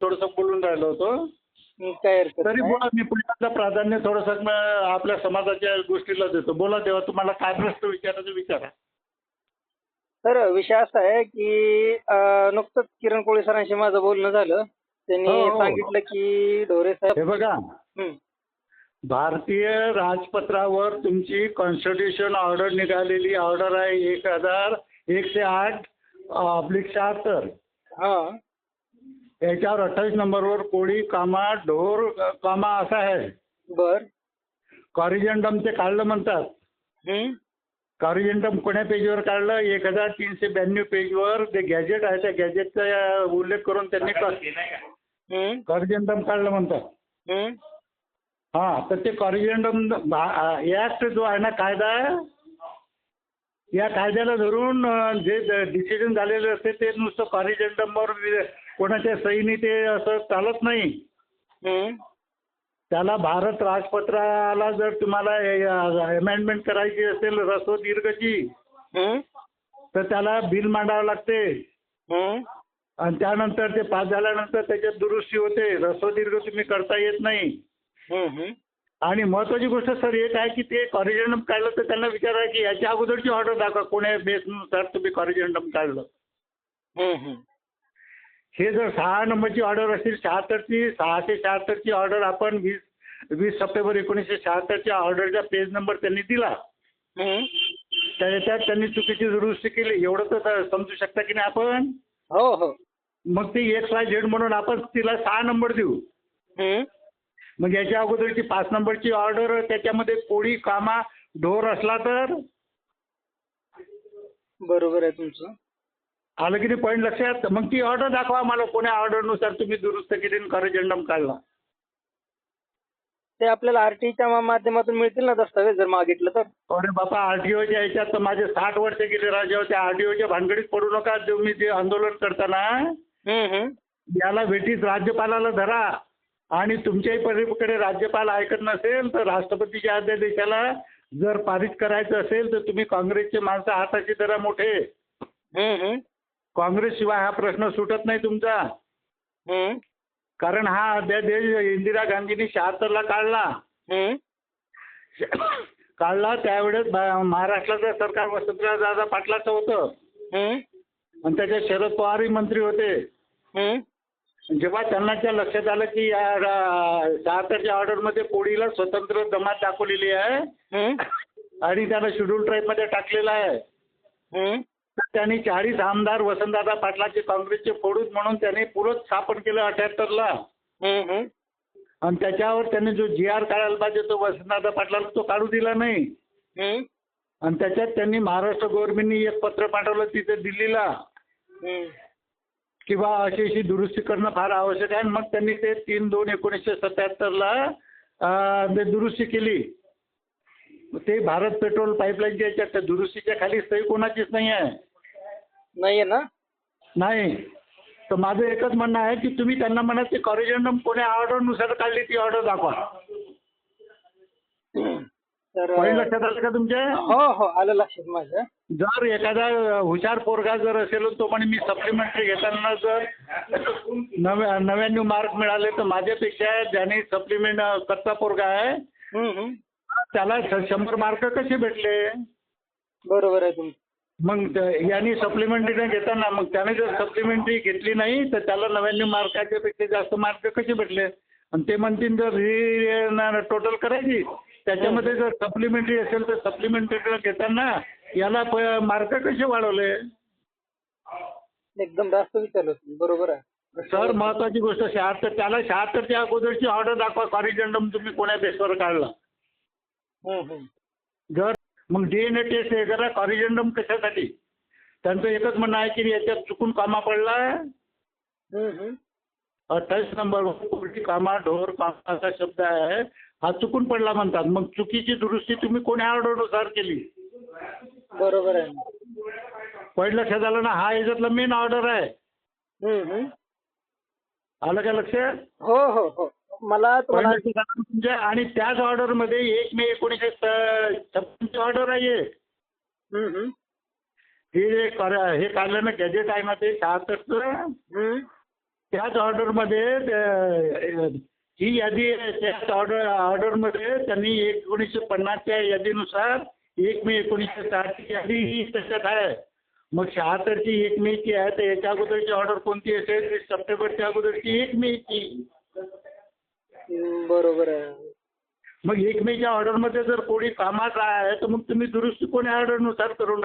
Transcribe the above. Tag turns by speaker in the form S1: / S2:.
S1: थोडस बोलून राहिलो होतो.
S2: काय हरकत
S1: तरी
S2: नाही.
S1: बोला मी पुण्याचं प्राधान्य थोडंसं आपल्या समाजाच्या गोष्टीला देतो. बोला तेव्हा तुम्हाला काय प्रश्न विचारायचं विचारा.
S2: तर विषय असा आहे की अं, नुकतंच किरण कोळी सरांशी माझं बोलणं झालं. त्यांनी
S1: हो, हो.
S2: सांगितलं की ढोरे
S1: हे
S2: साहेब
S1: बघा.
S2: हं,
S1: भारतीय राजपत्रावर तुमची कॉन्स्टिट्यूशन ऑर्डर निघालेली. ऑर्डर आहे एक हजार एकशे आठ अब्लिक शहात्तर.
S2: हा.
S1: याच्यावर अठ्ठावीस नंबरवर कोळी कामा ढोर कामा असा आहे.
S2: बर.
S1: कॉरिजंडम ते काढलं म्हणतात.
S2: हं,
S1: कॉरिजंडम कोण्या पेजवर काढलं? एक हजार तीनशे ब्याण्णव पेजवर ते गॅजेट आहे त्या गॅजेटचा उल्लेख करून त्यांनी
S2: हं,
S1: कॉरिजंडम काढलं म्हणतात.
S2: हं,
S1: हा तर ते कॉरिजंडम ऍक्ट जो आहे ना कायदा या कायद्याला धरून अं, जे डिसिजन झालेले असते ते नुसतं कॉरिजंडमवर कोणाच्या सहीने ते असं चालत नाही. त्याला भारत राजपत्राला जर तुम्हाला अमेंडमेंट करायची असेल रस्व दीर्घची तर त्याला बिल मांडावं लागते. आणि त्यानंतर ते पास झाल्यानंतर त्याच्यात दुरुस्ती होते. रस्व दीर्घ तुम्ही करता येत नाही. आणि महत्वाची गोष्ट सर एक आहे की ते कॉरिजंडम काढलं तर त्यांना विचारा की याच्या अगोदरची ऑर्डर दाखवा. कोण्या बेसनुसार तुम्ही कॉरिजंडम काढलं.
S2: हं,
S1: जर सहा नंबरची ऑर्डर असेल शहात्तरची सहाशे शहात्तरची ऑर्डर आपण वीस वीस सप्टेंबर एकोणीसशे शहात्तरच्या ऑर्डरचा पेज नंबर त्यांनी दिला. त्याच्यात त्यांनी चुकीची दुरुस्ती केली. एवढं तर समजू शकता की नाही आपण?
S2: हो हो.
S1: मग ती एक्स वाय झेड म्हणून आपण तिला सहा नंबर देऊ.
S2: हं,
S1: मग याच्या अगोदरची पाच नंबरची ऑर्डर त्याच्यामध्ये कोळी कामा ढोर असला तर?
S2: बरोबर आहे तुमचं.
S1: आलं की नाही पॉईंट लक्षात? मग ती ऑर्डर दाखवा मला कोण्या ऑर्डरनुसार तुम्ही दुरुस्त केली आणि कॉरिजंडम काढला.
S2: ते आपल्याला आरटीच्या माध्यमातून मिळतील ना दस्तावेज जर मागितलं तर?
S1: अरे बापा आरटीओच्या याच्यात तर माझे साठ वर्ष गेले राजा त्या आरटीओच्या भानगडीत पडू नका. तुम्ही जे आंदोलन करताना. याला भेटीत राज्यपालाला धरा. आणि तुमच्याही परीकडे राज्यपाल ऐकत नसेल तर राष्ट्रपतीच्या अध्यादेशाला जर पारित करायचं असेल तर तुम्ही काँग्रेसचे माणसं हाताशी धरा मोठे. काँग्रेसशिवाय हा प्रश्न सुटत नाही तुमचा. कारण हा अध्यादेश इंदिरा गांधींनी शहात्तरला काढला. काढला त्यावेळेस महाराष्ट्राचं सरकार वसंतराव दादा पाटलाचं होतं. आणि त्याच्यात शरद पवारही मंत्री होते. जेव्हा त्यांना त्या लक्षात आलं की या शहात्तरच्या ऑर्डरमध्ये कोळीला स्वतंत्र जमात दाखवलेली आहे. आणि त्याला शेड्यूल ट्राईबमध्ये टाकलेलं आहे. तर त्यांनी चाळीस आमदार वसंतदादा पाटलाचे काँग्रेसचे फोडून म्हणून त्यांनी पुरत स्थापन केलं अठ्याहत्तरला. आणि त्याच्यावर त्यांनी जो जी आर काढायला पाहिजे तो वसंतदादा पाटलाला तो काढू दिला नाही. आणि त्याच्यात त्यांनी महाराष्ट्र गव्हर्नमेंटनी एक पत्र पाठवलं तिथे दिल्लीला. की बा अशी अशी दुरुस्ती करणं फार आवश्यक आहे. आणि मग त्यांनी ते तीन दोन एकोणीसशे सत्याहत्तरला दुरुस्ती केली. ते भारत पेट्रोल पाईपलाईनच्या याच्यात त्या दुरुस्तीच्या खाली सही कोणाचीच नाही आहे
S2: नाहीये ना?
S1: नाही. तर माझं एकच म्हणणं आहे की तुम्ही त्यांना म्हणा ते कॉरिजंडम कोण्या ऑर्डरनुसार काढली ती ऑर्डर दाखवा.
S2: तर
S1: पॉईंट लक्षात आलं का तुमच्या
S2: हो हो आलं लक्षात माझ्या
S1: जर एखादा हुशार पोरगा जर असेल तो म्हणे मी सप्लिमेंटरी घेताना जर नव्या नव्याण्णव मार्क मिळाले तर माझ्यापेक्षा ज्याने सप्लिमेंट कच्चा पोरगा आहे. त्याला शंभर मार्क कसे भेटले?
S2: बरोबर आहे तुमचं.
S1: मग यांनी सप्लिमेंटरी घेताना मग त्याने जर सप्लिमेंटरी घेतली नाही तर त्याला नव्याण्णव मार्काच्या पेक्षा जास्त मार्क कसे भेटले? आणि ते म्हणतील जर ही टोटल करायची त्याच्यामध्ये जर सप्लिमेंटरी असेल तर सप्लिमेंटरी घेताना याला मार्क कसे वाढवले?
S2: एकदम जास्त विचारलं बरोबर आहे.
S1: सर महत्वाची गोष्ट शहात्तर त्याला शहात्तरच्या अगोदरची ऑर्डर दाखवा कॉरिजंडम तुम्ही कोण्या बेसवर काढला.
S2: हं, हं.
S1: जर मग डीएनए टेस्ट हे करा कॉरिजंडम कशासाठी? त्यांचं एकच म्हणणं आहे की याच्यात चुकून कामा पडला. अठ्ठावीस नंबर उलटी कामा ढोर कामा असा शब्द आहे. हा चुकून पडला म्हणतात. मग चुकीची दुरुस्ती तुम्ही कोण्या ऑर्डरनुसार केली?
S2: बरोबर आहे.
S1: पॉईंट लक्षात आलं ना? हा याच्यातला मेन ऑर्डर आहे. आलं का लक्षात?
S2: हो हो हो. मला तुम्हाला
S1: तुमच्या आणि त्याच ऑर्डरमध्ये एक मे एकोणीसशे छप्पनची ऑर्डर आहे हं, जे कर- हे काढलं ना गॅजेट आहे ना ते शहात्तरचं
S2: हं.
S1: त्याच ऑर्डरमध्ये अ, ही यादी आहे, त्याच ऑर्डर ऑर्डरमध्ये त्यांनी एकोणीसशे पन्नासच्या यादीनुसार एक मे एकोणीसशे साठची यादी ही त्याच्यात आहे. मग शहात्तरची एक मेची आहे तर याच्या अगोदरची ऑर्डर कोणती असेल? सप्टेंबरच्या अगोदरची एक मेची.
S2: हम्म, बरोबर आहे.
S1: मग एक मेच्या ऑर्डरमध्ये जर कोणी कामात आहे तर मग तुम्ही दुरुस्ती कोणी ऑर्डरनुसार करून